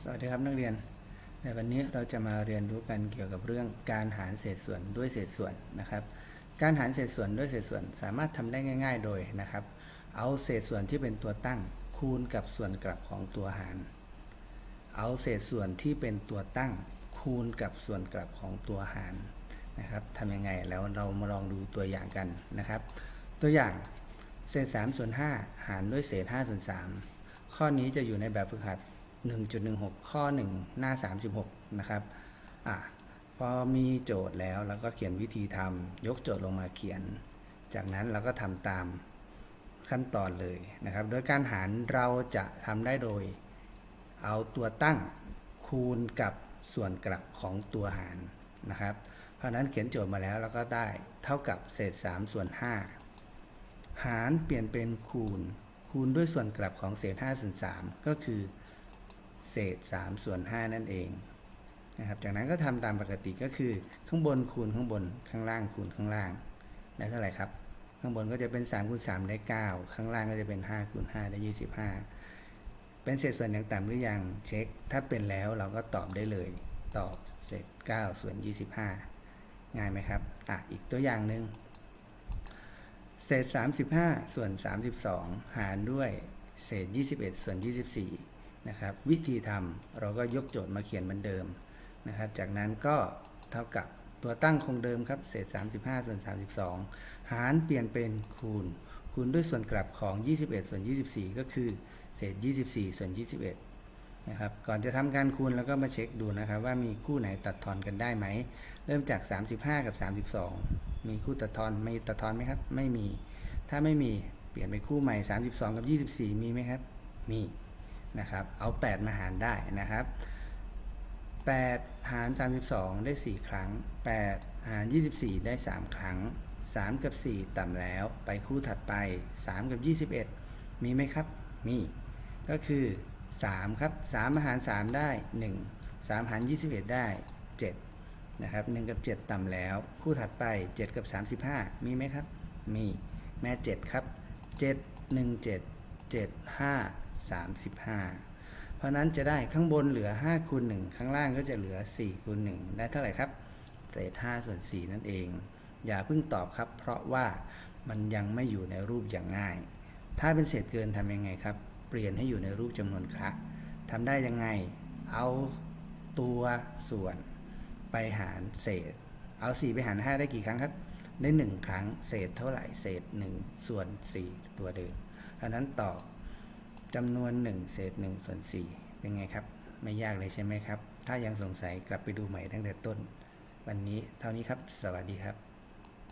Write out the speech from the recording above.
สวัสดีครับนักเรียน ในวันนี้เราจะมาเรียนรู้กันเกี่ยวกับเรื่องการหารเศษส่วนด้วยเศษส่วนนะครับ การหารเศษส่วนด้วยเศษส่วน สามารถทำได้ง่าย ๆ โดยนะครับ เอาเศษส่วนที่เป็นตัวตั้ง คูณกับส่วนกลับของตัวหาร เอาเศษส่วนที่เป็นตัวตั้ง คูณกับส่วนกลับของตัวหารนะครับทำยังไงแล้วเรามาลองดูตัวอย่างกันนะครับ ตัวอย่างเศษ3ส่วน5หารด้วยเศษ5ส่วน3ข้อนี้จะอยู่ในแบบฝึกหัด 1.16 ข้อ 1 หน้า 36 นะครับอะพอมีโจทย์แล้วเราก็เขียนวิธีทำยกโจทย์ลงมาเขียน จากนั้นเราก็ทำตามขั้นตอนเลยนะครับ โดยการหารเราจะทำได้โดย เอาตัวตั้งคูณกับส่วนกลับของตัวหารนะครับ เพราะนั้นเขียนโจทย์มาแล้วเราก็ได้เท่ากับเศษ 3 ส่วน 5 หารเปลี่ยนเป็นคูณ คูณด้วยส่วนกลับของเศษ5ส่วน3ก็คือ เศษ3ส่วน5นั่นเองนะครับจากนั้นก็ทำตามปกติก็คือข้างบนคูณข้างบนข้างล่างคูณข้างล่างได้เท่าไหร่ครับ ข้างบนก็จะเป็น3คูณ3ได้ 9 ข้างล่างก็จะเป็น5คูณ5ได้ 25 เป็นเศษส่วนอย่างต่ำหรือยังเช็ค ถ้าเป็นแล้วเราก็ตอบได้เลย ตอบเศษ9ส่วน 25 ง่ายไหมครับอะอีกตัวอย่างหนึ่งเศษ 35 ส่วน 32 หารด้วยเศษ 21 ส่วน 24 นะครับ วิธีทำเราก็ยกโจทย์มาเขียนเหมือนเดิมนะครับ จากนั้นก็เท่ากับตัวตั้งคงเดิมครับ เศษ 35 ส่วน 32 หารเปลี่ยนเป็นคูณ คูณด้วยส่วนกลับของ 21 ส่วน 24 ก็คือ เศษ 24 ส่วน 21 นะครับ ก่อนจะทำการคูณแล้วก็มาเช็คดูนะครับ ว่ามีคู่ไหนตัดทอนกันได้ไหม เริ่มจาก 35 กับ 32 มีคู่ตัดทอนไมีตัดทอนไหมครับ ไม่มี ถ้าไม่มี เปลี่ยนไปคู่ใหม่ 32 กับ 24 มีไหมครับ มี นะครับ เอา 8 มาหารได้นะครับ8หาร 32 ได้ 4 ครั้ง 8 หาร 24 ได้ 3 ครั้ง 3 กับ 4 ต่ำแล้ว ไปคู่ถัดไป 3 กับ 21 มีไหมครับ มี ก็คือ 3 ครับ 3 อาหาร 3 ได้ 1 3 หาร 21 ได้ 7 นะครับ 1 กับ 7 ต่ำแล้ว คู่ถัดไป 7 กับ 35 มีไหมครับ มี แม่ 7 ครับ 7 1 7 7 5 35 เพราะนั้นจะได้ข้างบนเหลือ5คูณ1ข้างล่างก็จะเหลือ4คูณ1ได้เท่าไหร่ครับ เศษ5ส่วน4นั่นเอง อย่าเพิ่งตอบครับ เพราะว่ามันยังไม่อยู่ในรูปอย่างง่าย ถ้าเป็นเศษเกินทำยังไงครับ เปลี่ยนให้อยู่ในรูปจำนวนคระทำได้ยังไง เอาตัวส่วนไปหารเศษ เอา 4 ไปหาร 5 ได้กี่ครั้งครับ ได้ 1 ครั้ง เศษเท่าไหร่ เศษ 1 ส่วน 4 ตัวเดิมเพราะนั้นตอบ จำนวน 1 เศษ1ส่วน4เป็นไงครับ ไม่ยากเลยใช่ไหมครับ ถ้ายังสงสัยกลับไปดูใหม่ตั้งแต่ต้น วันนี้เท่านี้ครับ สวัสดีครับ